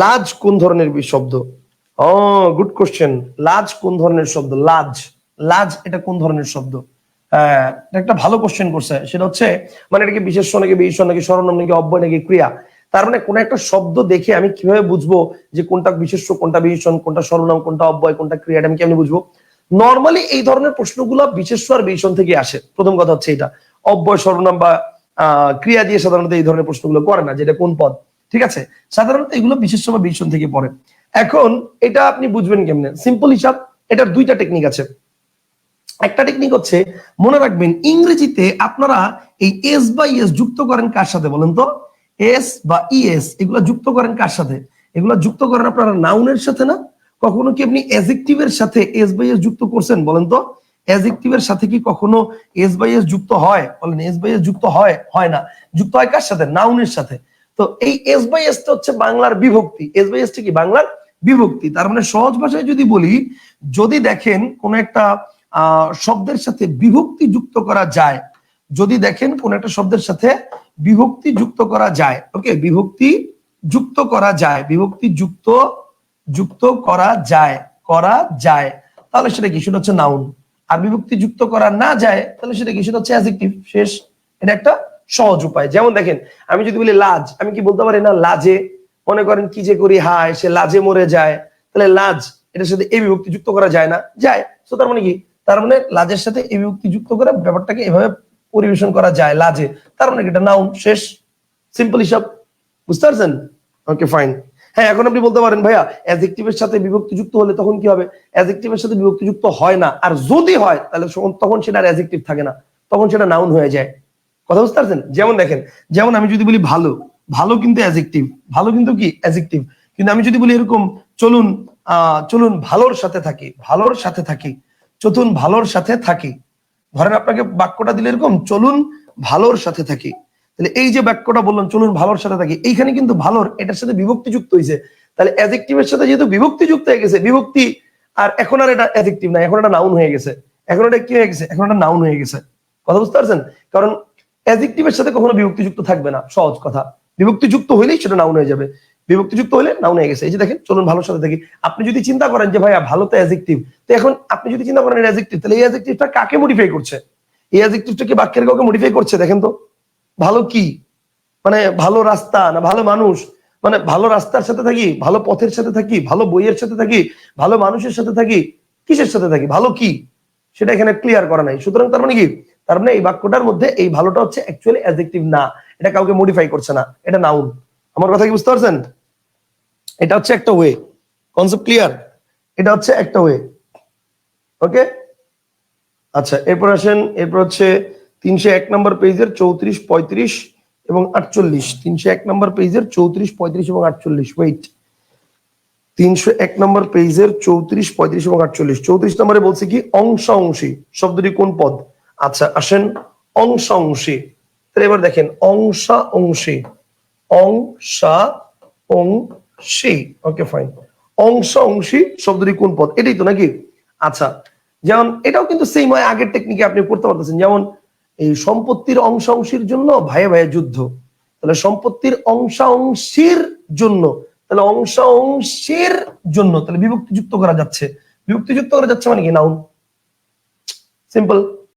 লাজ কোন ধরনের শব্দ? ও গুড কোশ্চেন লাজ কোন ধরনের শব্দ? লাজ। লাজ এটা কোন ধরনের শব্দ? হ্যাঁ একটা ভালো কোশ্চেন করছে। সেটা হচ্ছে মানে এটাকে বিশেষ্য নাকি বিশেষণ নাকি সরনাম নাকি অব্যয় নাকি ক্রিয়া? তার মানে কোন একটা শব্দ দেখে আমি কীভাবে বুঝব যে কোনটা বিশেষ্য, কোনটা বিশেষণ, কোনটা সরনাম কোনটা অব্যয়, কোনটা ক্রিয়া, এটা আমি কেমনি বুঝব? নর্মালি এই ধরনের প্রশ্নগুলো বিশেষ্য আর বিশেষণ থেকে আসে। প্রথম কথা হচ্ছে এটা। অব্যয় সরনাম বা ক্রিয়া দিয়ে সাধারণত এই ধরনের প্রশ্নগুলো করে না, যেটা কোন পদ? ঠিক আছে? সাধারণত এগুলো বিশেষ্য বা বিশেষণ থেকে পড়ে। এখন এটা আপনি বুঝবেন কেমনে? সিম্পল হিসাব, এটার দুইটা টেকনিক আছে। একটা টেকনিক হচ্ছে, মনে রাখবেন, ইংরেজিতে আপনারা এই এস বা ইএস যুক্ত করেন কার সাথে বলেন তো? এস বা ইএস এগুলো যুক্ত করেন কার সাথে? এগুলো যুক্ত করেন আপনারা নাউনের সাথে না? কখনো কি আপনি অ্যাজেক্টিভের সাথে এস বাই এস যুক্ত করছেন বলেন তো? অ্যাজেক্টিভের সাথে কি কখনো এস বাই এস যুক্ত হয়? বলেন এস বাই এস যুক্ত হয় হয় না। যুক্ত হয় কার সাথে? নাউনের সাথে। তো এই এস বাই এস হচ্ছে বাংলার বিভক্তি। এস বাই এস কি? বাংলার বিভক্তি। তার মানে সহজ ভাষায় যদি বলি, যদি দেখেন কোন একটা শব্দের সাথে বিভক্তি যুক্ত করা যায়, যদি দেখেন কোন একটা শব্দের সাথে বিভক্তি যুক্ত করা যায় ওকে বিভক্তি যুক্ত করা যায়, বিভক্তি যুক্ত যুক্ত করা যায় করা যায়, তাহলে সেটা কি? সেটা হচ্ছে নাউন আর বিভক্তি যুক্ত করা না যায়, তাহলে সেটা কি? সেটা হচ্ছে অ্যাজেক্টিভ শেষ। এটা একটা সহজ উপায়। যেমন দেখেন, আমি যদি বলি লাজ, আমি কি বলতে পারি না? লাজে। মনে করেন কি যে করি? হায়, সে লাজে মরে যায়। তাহলে লাজ, এটার সাথে এই বিভক্তি যুক্ত করা যায় না। যায়। তো তার মানে কি? তার মানে লাজের সাথে এই বিভক্তি যুক্ত করে ব্যাপারটাকে এভাবে পরিবেশন করা যায় লাজে। তার মানে এটা নাউন শেষ। সিম্পল হিসাব। বুঝতে পারছেন? ওকে ফাইন হ্যাঁ এখন আপনি বলতে পারেন, ভাইয়া অ্যাজেক্টিভের সাথে বিভক্তি যুক্ত হলে তখন কি হবে? অ্যাজেক্টিভের সাথে বিভক্তি যুক্ত হয় না। আর যদি হয়, তাহলে তখন সেটা আর অ্যাজেক্টিভ থাকে না। তখন সেটা নাউন হয়ে যায়। কথা বুঝতে পারছেন? যেমন দেখেন, যেমন আমি যদি বলি ভালো ভালো কিন্তু অ্যাজেক্টিভ ভালো কিন্তু কি? অ্যাজেক্টিভ কিন্তু আমি যদি বলি এরকম, চলুন চলুন ভালোর সাথে থাকি, ভালোর সাথে থাকি, চতুন ভালোর সাথে থাকি। ধরেন আপনাকে বাক্যটা দিলে এরকম, চলুন ভালোর সাথে থাকি। তাহলে এই যে বাক্যটা বললাম চলুন ভালোর সাথে থাকি, এইখানে কিন্তু ভালোর, এটার সাথে বিভক্তি যুক্ত হয়েছে তাহলে অ্যাজেক্টিভের সাথে যেহেতু বিভক্তি যুক্ত হয়ে গেছে, বিভক্তি, আর এখন আর এটা অ্যাজেক্টিভ না এখন এটা নাউন হয়ে গেছে। এখন এটা কি হয়ে গেছে? এখন এটা নাউন হয়ে গেছে। কথা বুঝতে পারছেন? কারণ অ্যাজেক্টিভের সাথে কখনো বিভক্তি যুক্ত থাকবে না, সহজ কথা। বিভক্তিযুক্ত হইলেই সেটা নাউন হয়ে যাবে। বিভক্তি যুক্ত হলে নাউন হয়ে গেছে। এই যে দেখেন, চলুন ভালোর সাথে থাকি আপনি যদি চিন্তা করেন যে, ভাইয়া, ভালো তো অ্যাজেক্টিভ তো এখন আপনি যদি চিন্তা করেন অ্যাজেক্টিভ তাহলে এই অ্যাজেক্টিভটা কাকে মডিফাই করছে? এই অ্যাজেক্টিভটা কি বাক্যের কাউকে মডিফাই করছে? দেখেন তো, ভালো কি? মানে ভালো রাস্তা না ভালো মানুষ? মানে ভালো রাস্তার সাথে থাকি? ভালো পথের সাথে থাকি? ভালো বইয়ের সাথে থাকি? ভালো মানুষের সাথে থাকি? কিসের সাথে থাকি? ভালো কি? সেটা এখানে ক্লিয়ার করা নাই। সুতরাং তার মানে কি? তার মানে এই বাক্যটার মধ্যে এই ভালোটা হচ্ছে অ্যাকচুয়ালি অ্যাডজেক্টিভ না। এটা কাউকে মডিফাই করছে না। এটা নাউন আমার কথা কি বুঝতে পারছেন? এটা হচ্ছে একটা ওয়ে কনসেপ্ট ক্লিয়ার এটা হচ্ছে একটা ওয়ে ওকে আচ্ছা এরপর আসেন, এরপর হচ্ছে তিনশো এক নম্বর পেজের চৌত্রিশ, পঁয়ত্রিশ এবং আটচল্লিশ। তিনশো এক নম্বর পেজের চৌত্রিশ, পঁয়ত্রিশ এবং আটচল্লিশ। ওয়েট তিনশো এক নম্বর পেজের চৌত্রিশ, পঁয়ত্রিশ এবং আটচল্লিশ। চৌত্রিশ নম্বরে বলছে কি? অংশাংশী। শব্দটি কোন পদ? আচ্ছা আসেন অংশাংশী। তাহলে এবার দেখেন অংশা অংশী অংশা অংশী ওকে ফাইন অংশ অংশী শব্দটি কোন পদ? এটাই তো নাকি? আচ্ছা যেমন এটাও কিন্তু সেম হয়, আগের টেকনিকে আপনি করতে পারতেছেন। যেমন এই সম্পত্তির অংশ অংশীর জন্য ভাইয়ে ভাইয়ে যুদ্ধ। তাহলে সম্পত্তির অংশ অংশাংশীর জন্য, তাহলে অংশাংশীর জন্য, তাহলে বিভক্তি যুক্ত করা যাচ্ছে। বিভক্তি যুক্ত করা যাচ্ছে মানে কি? Noun simple